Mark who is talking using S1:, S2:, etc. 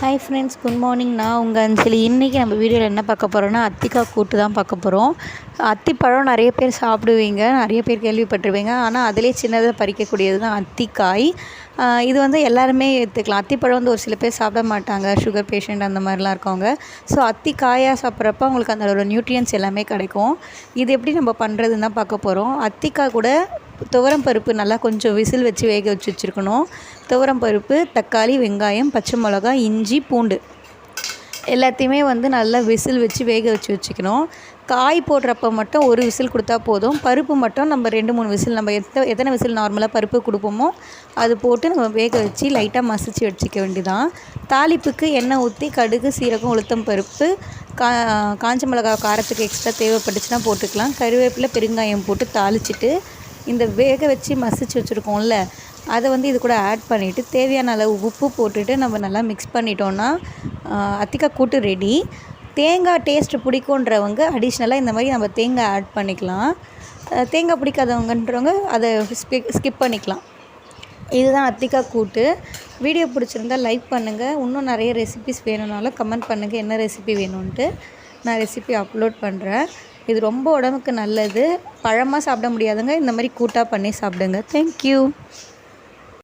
S1: Hi friends good morning நான் உங்கள் அஞ்சலி. இன்றைக்கி நம்ம வீடியோவில் என்ன பார்க்க போகிறோன்னா அத்திக்காய் கூட்டு தான் பார்க்க போகிறோம் அத்திப்பழம் நிறைய பேர் சாப்பிடுவீங்க நிறைய பேர் கேள்விப்பட்டிருவீங்க ஆனால் அதிலே சின்னதாக பறிக்கக்கூடியது தான் அத்திக்காய். இது வந்து எல்லாருமே எடுத்துக்கலாம். அத்திப்பழம் வந்து ஒரு சில பேர் சாப்பிட மாட்டாங்க சுகர் பேஷண்ட் அந்த மாதிரிலாம் இருக்கவங்க. ஸோ அத்திக்காயாக சாப்பிட்றப்ப அவங்களுக்கு அதோட நியூட்ரியன்ஸ் எல்லாமே கிடைக்கும். இது எப்படி நம்ம பண்ணுறதுன்னு தான் பார்க்க போகிறோம் அத்திக்காய் கூட துவரம் பருப்பு நல்லா கொஞ்சம் விசில் வச்சு வேக வச்சு வச்சுருக்கணும். துவரம் பருப்பு தக்காளி வெங்காயம் பச்சை மிளகா இஞ்சி பூண்டு. எல்லாத்தையுமே வந்து நல்லா விசில் வச்சு வேக வச்சு வச்சுக்கணும். காய் போடுறப்ப மட்டும் ஒரு விசில் கொடுத்தா போதும். பருப்பு மட்டும் நம்ம ரெண்டு மூணு விசில் நம்ம எத்த எத்தனை விசில் நார்மலாக பருப்பு கொடுப்போமோ அது போட்டு நம்ம வேக வச்சு லைட்டாக மசிச்சு வச்சுக்க வேண்டிதான் தாளிப்புக்கு எண்ணெய் ஊற்றி கடுகு சீரகம் உளுத்தம் பருப்பு கா காஞ்ச மிளகா காரத்துக்கு எக்ஸ்ட்ரா தேவைப்பட்டுச்சுன்னா போட்டுக்கலாம். கருவேப்பிலை பெருங்காயம் போட்டு தாளிச்சிட்டு இந்த வேக வச்சு மசிச்சு வச்சுருக்கோம்ல அதை வந்து இது கூட ஆட் பண்ணிவிட்டு தேவையான அளவு உப்பு போட்டுட்டு நம்ம நல்லா மிக்ஸ் பண்ணிட்டோன்னா அத்திக்காய் கூட்டு ரெடி தேங்காய் டேஸ்ட்டு பிடிக்குன்றவங்க அடிஷ்னலாக இந்த மாதிரி நம்ம தேங்காய் ஆட் பண்ணிக்கலாம். தேங்காய் பிடிக்காதவங்கன்றவங்க அதை ஸ்கிப் பண்ணிக்கலாம். இதுதான் அத்திக்காய் கூட்டு. வீடியோ பிடிச்சிருந்தா லைக் பண்ணுங்கள் இன்னும் நிறைய ரெசிபிஸ் வேணும்னாலும் கமெண்ட் பண்ணுங்கள் என்ன ரெசிபி வேணும்ன்ட்டு நான் ரெசிபி அப்லோட் பண்ணுறேன் இது ரொம்ப உடம்புக்கு நல்லது. பழமாக சாப்பிட முடியாதுங்க. இந்த மாதிரி கூட்டாக பண்ணி சாப்பிடுங்க. தேங்க்யூ